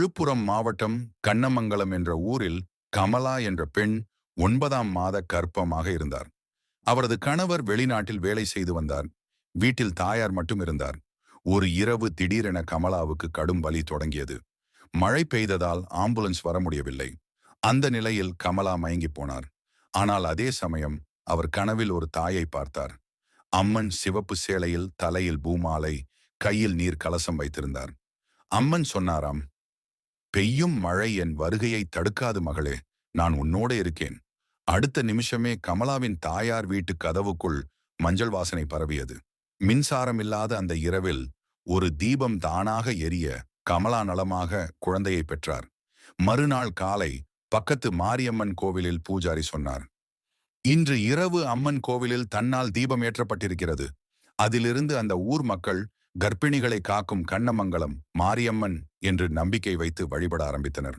விழுப்புரம் மாவட்டம் கண்ணமங்கலம் என்ற ஊரில் கமலா என்ற பெண் ஒன்பதாம் மாத கர்ப்பமாக இருந்தார். அவரது கணவர் வெளிநாட்டில் வேலை செய்து வந்தார். வீட்டில் தாயார் மட்டும் இருந்தார். ஒரு இரவு திடீரென கமலாவுக்கு கடும் வலி தொடங்கியது. மழை பெய்ததால் ஆம்புலன்ஸ் வர முடியவில்லை. அந்த நிலையில் கமலா மயங்கி போனார். ஆனால் அதே சமயம் அவர் கனவில் ஒரு தாயை பார்த்தார். அம்மன் சிவப்பு சேலையில் தலையில் பூமாலை கையில் நீர் கலசம் வைத்திருந்தார். அம்மன் சொன்னாராம் பெய்யும் மழை என் வருகையை தடுக்காது மகளே நான் உன்னோட இருக்கேன். அடுத்த நிமிஷமே கமலாவின் தாயார் வீட்டு கதவுக்குள் மஞ்சள் வாசனை பரவியது. மின்சாரம் இல்லாத அந்த இரவில் ஒரு தீபம் தானாக எரிய கமலா நலமாக குழந்தையை பெற்றார். மறுநாள் காலை பக்கத்து மாரியம்மன் கோவிலில் பூஜாரி சொன்னார் இன்று இரவு அம்மன் கோவிலில் தன்னால் தீபம் ஏற்றப்பட்டிருக்கிறது. அதிலிருந்து அந்த ஊர் மக்கள் கர்ப்பிணிகளை காக்கும் கண்ணமங்கலம் மாரியம்மன் என்று நம்பிக்கை வைத்து வழிபட ஆரம்பித்தனர்.